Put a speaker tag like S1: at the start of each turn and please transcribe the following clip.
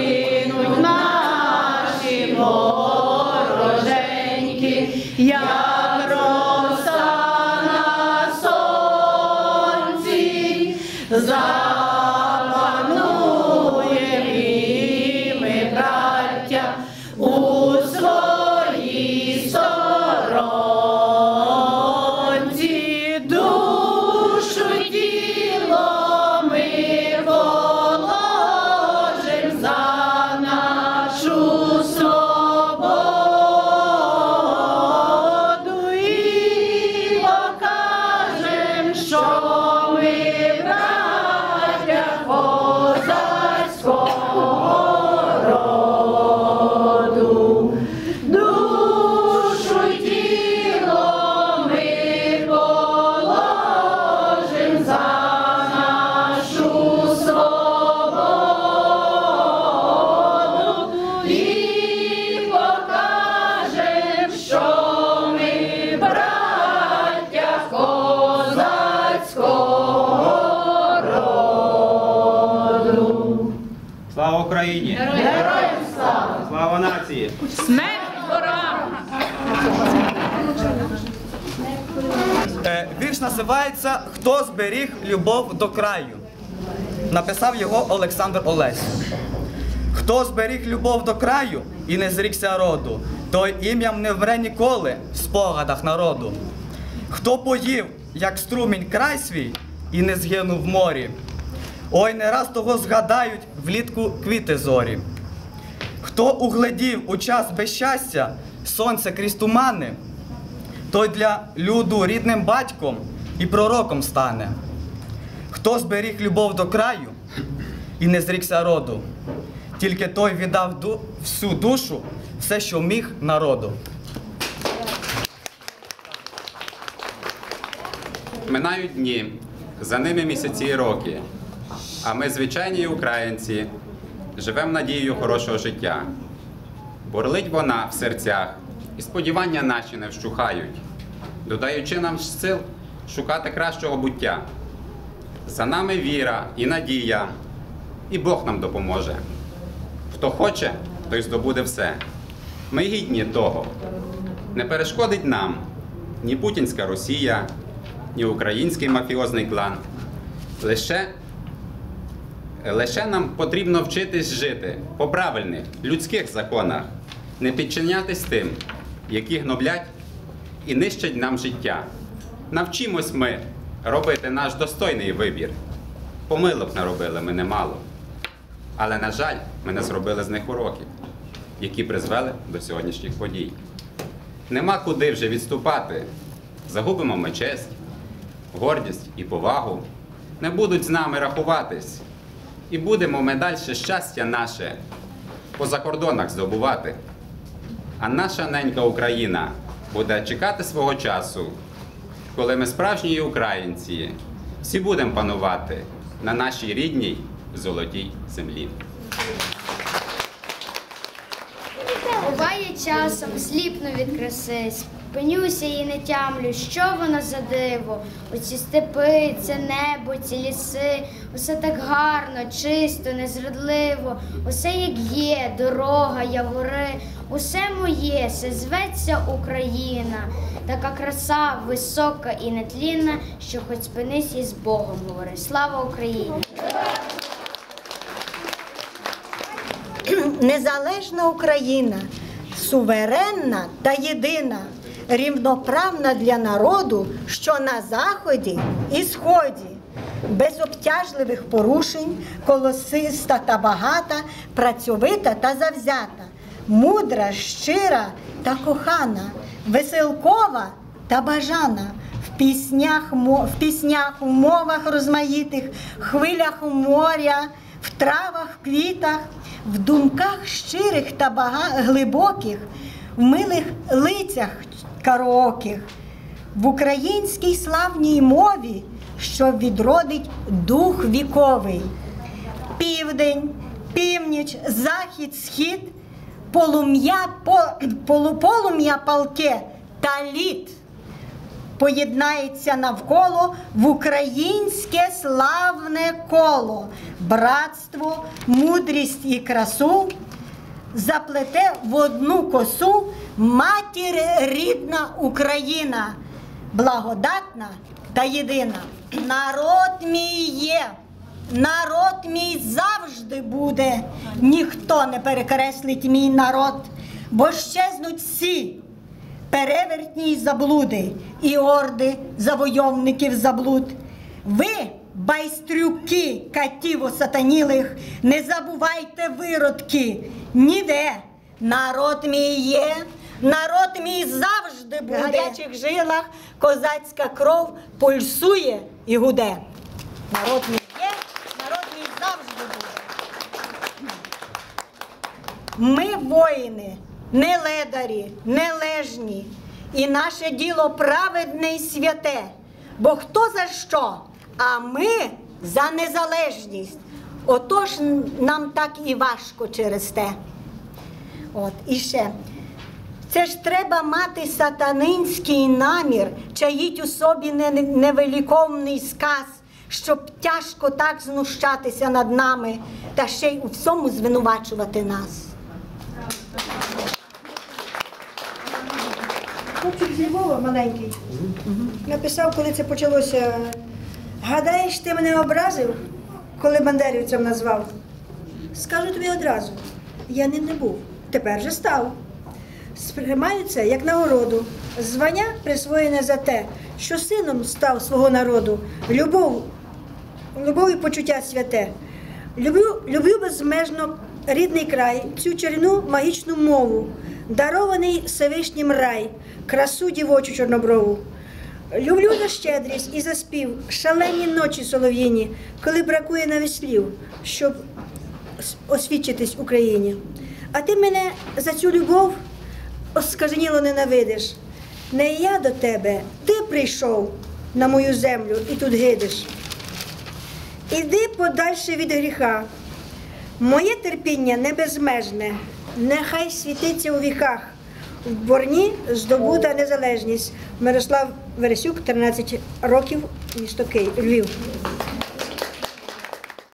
S1: згинуть наші
S2: Україні!
S1: Героям слава!
S2: Слава нації!
S1: Смерть ворогам!
S2: Е,
S3: Вірш називається Хто зберіг любов до краю. Написав його Олександр Олесь. Хто зберіг любов до краю і не зрікся роду, той ім'ям не вмре ніколи в спогадах народу. Хто поїв, як струмінь край свій, і не згинув в морі. Ой, не раз того згадають влітку квіти зорі. Хто угледів у час безщастя сонце крізь тумани, той для люду рідним батьком і пророком стане. Хто зберіг любов до краю і не зрікся роду, тільки той віддав ду- всю душу, все, що міг народу.
S4: Минають дні, за ними місяці і роки. А ми, звичайні українці, живемо надією хорошого життя. Бурлить вона в серцях, і сподівання наші не вщухають, додаючи нам сил шукати кращого буття. За нами віра і надія, і Бог нам допоможе. Хто хоче, той здобуде все. Ми гідні того. Не перешкодить нам ні путінська Росія, ні український мафіозний клан. Лише, лише нам потрібно вчитись жити по правильних людських законах, не підчинятись тим, які гноблять і нищать нам життя. Навчимось ми робити наш достойний вибір. Помилок наробили ми немало. Але, на жаль, ми не зробили з них уроків, які призвели до сьогоднішніх подій. Нема куди вже відступати. Загубимо ми честь, гордість і повагу. Не будуть з нами рахуватись. І будемо ми далі щастя наше по закордонах здобувати. А наша ненька Україна буде чекати свого часу, коли ми справжні українці всі будемо панувати на нашій рідній золотій землі.
S5: Буває часом, сліпну від краси, спинюся і не тямлю, що воно за диво. Оці степи, це небо, ці ліси, усе так гарно, чисто, незрадливо, усе як є, дорога, явори, усе моє, все зветься Україна. Така краса висока і нетлінна, що хоч спинись і з Богом говори. Слава Україні!
S6: Незалежна Україна, суверенна та єдина, рівноправна для народу, що на заході і сході, без обтяжливих порушень, колосиста та багата, працьовита та завзята, мудра, щира та кохана, веселкова та бажана. В піснях, в піснях, у мовах розмаїтих, хвилях моря, в травах, квітах, в думках щирих та глибоких, в милих лицях караоких, в українській славній мові, що відродить дух віковий. Південь, північ, захід, схід, полум'я, по... полу- палке та лід поєднається навколо в українське славне коло, братство, мудрість і красу, заплете в одну косу матір рідна Україна, благодатна та єдина. Народ мій є. Народ мій завжди буде, ніхто не перекреслить мій народ, бо щезнуть всі, перевертні заблуди і орди завойовників заблуд. Ви, байстрюки катів осатанілих, не забувайте виродки ніде. Народ мій є, народ мій завжди буде. В гарячих жилах козацька кров пульсує і гуде. Народ мій є, народ мій завжди буде. Ми воїни, не ледарі, не лежні, і наше діло праведне й святе. Бо хто за що? А ми за незалежність. Отож нам так і важко через те. От, і ще. Це ж треба мати сатанинський намір, чаїть у собі не- невеликовний сказ, щоб тяжко так знущатися над нами та ще й у всьому звинувачувати нас.
S7: хлопчик з Львова маленький. Написав, коли це почалося. Гадаєш, ти мене образив, коли бандерівцем назвав? Скажу тобі одразу, я ним не був, тепер же став. Сприймаю це як нагороду. Звання присвоєне за те, що сином став свого народу. Любов, любов і почуття святе. Люблю, люблю безмежно рідний край, цю чарівну магічну мову, дарований Всевишнім рай, красу дівочу чорноброву. Люблю за щедрість і за спів, шалені ночі солов'їні, коли бракує навіть слів, щоб освідчитись Україні. А ти мене за цю любов оскаженіло ненавидиш. Не я до тебе, ти прийшов на мою землю і тут гидиш. Іди подальше від гріха. Моє терпіння не безмежне, нехай світиться у віках. В борні здобута незалежність. Мирослав Вересюк, 13 років, місто Київ, Львів.